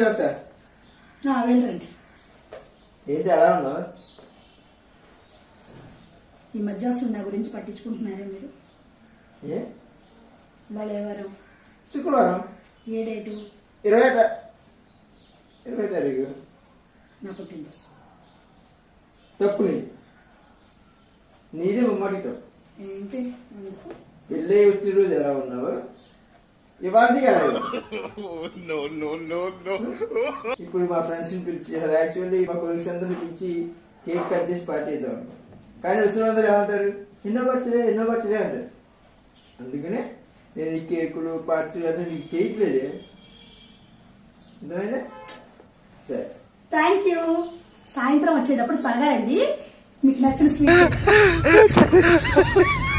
ఆ, వెళ్ళండి. ఏంటి ఎలా ఉన్నావు ఈ మధ్య అసలు నా గురించి పట్టించుకుంటున్నారా మీరు? ఏ? వాళ్ళు ఎవరు? శుక్రవారం. ఏ డేటు? ఇరవై తా- ఇరవై తారీఖు. నా పుట్టినరోజు తప్పు నీది నీదే ముమ్మడి తప్పు. ఏంటి? అందుకు పెళ్ళి వచ్చిన రోజు ఎలా ఉన్నావు? No. ఇప్పుడు మా ఫ్రెండ్స్ని పిలిచి యాక్చువల్లీ మా కొలీగ్స్ అందరిని పిలిచి కేక్ కట్ చేసి పార్టీ ఇద్దాం అనుకున్నాం. కానీ వచ్చిన అందరూ ఏమంటారు? ఎన్నో బర్త్డే ఎన్నో బర్త్డే అంటారు. అందుకనే నేను ఈ కేకులు పార్టీలు అన్నీ నీకు చేయట్లేదే. ఎందుకంటే సరే. థ్యాంక్ యూ సాయంత్రం వచ్చేటప్పుడు త్వరగా రండి. మీకు నచ్చిన స్వీట్